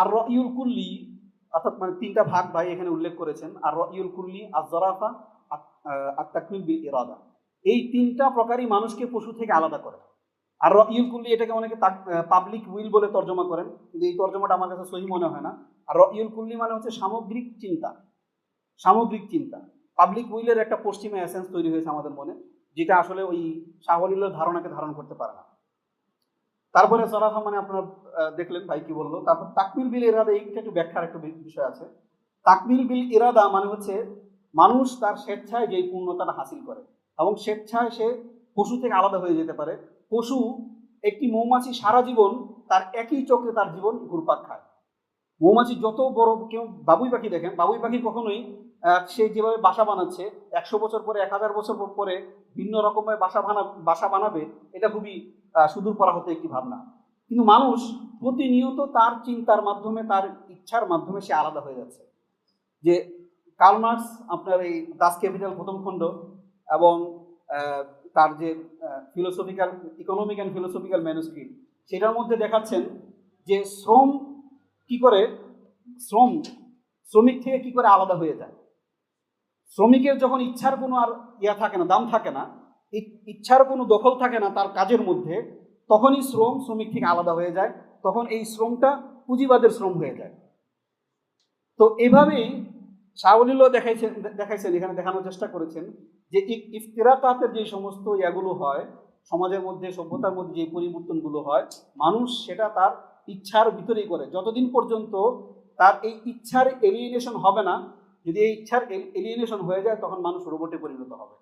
আর রইউল কুল্লি, অর্থাৎ মানে তিনটা ভাগ ভাই এখানে উল্লেখ করেছেন আর রইউল কুল্লি আজরাফা আর তাকমিল বিল ইরাদা। এই তিনটা প্রকারই মানুষকে পশু থেকে আলাদা করে। আর রইউল কুল্লি এটাকে অনেকে পাবলিক উইল বলে তর্জমা করেন, কিন্তু এই তর্জমাটা আমার কাছে সহি মনে হয় না। আর রইউল কুল্লি মানে হচ্ছে সামগ্রিক চিন্তা সামগ্রিক চিন্তা। পাবলিক উইলের একটা পশ্চিমা এসেন্স তৈরি হয়েছে আমাদের মনে, যেটা আসলে ওই সাহলীলের ধারণাকে ধারণ করতে পারে না। তারপরে সরাফা মানে আপনার দেখলেন ভাই কি বলল। তারপর তাকমিল বিল ইরাদা এইটা একটু ব্যাখ্যার একটা বিষয় আছে। তাকমিল বিল ইরাদা মানে হচ্ছে মানুষ তার স্বেচ্ছায় যেই পূর্ণতাটা হাসিল করে এবং স্বেচ্ছায় সে পশু থেকে আলাদা হয়ে যেতে পারে। পশু একটি মৌমাছি সারা জীবন তার একই চোখে তার জীবন ঘুরপাক খায়। মৌমাছি যত বড় কেউ বাবুই পাখি দেখেন, বাবুই পাখি কখনোই সে যেভাবে বাসা বানাচ্ছে, একশো বছর পরে, এক হাজার বছর পরে ভিন্ন রকমের বাসা বানা, বাসা বানাবে, এটা খুবই সুদূর করা হতে একটি ভাবনা। কিন্তু মানুষ প্রতিনিয়ত তার চিন্তার মাধ্যমে, তার ইচ্ছার মাধ্যমে সে আলাদা হয়ে যাচ্ছে। যে কার্লমার্কস আপনার এই দাস ক্যাপিটাল প্রথম খণ্ড এবং তার যে philosophical economic and philosophical manuscript সেটার মধ্যে দেখাচ্ছেন যে শ্রম কি করে, শ্রম, শ্রমিক থেকে কি করে আলাদা হয়ে যায়। শ্রমিকের যখন ইচ্ছার কোনো আর ইয়া থাকে না, দাম থাকে না ইচ্ছার কোনো দখল থাকে না তার কাজের মধ্যে, তখনই শ্রম শ্রমিক থেকে আলাদা হয়ে যায়, তখন এই শ্রমটা পুঁজিবাদের শ্রম হয়ে যায়। তো এভাবেই শাহলিল দেখাইছেন দেখাইছেন, এখানে দেখানোর চেষ্টা করেছেন যে ইফতিরাকাতের যে সমস্ত ইয়াগুলো হয়, সমাজের মধ্যে, সভ্যতার মধ্যে যে পরিবর্তনগুলো হয়, মানুষ সেটা তার ইচ্ছার ভিতরেই করে। যতদিন পর্যন্ত তার এই ইচ্ছার এলিয়েনেশন হবে না, যদি এই ইচ্ছার এলিয়েনেশন হয়ে যায়, তখন মানুষ রোবটে পরিণত হবে।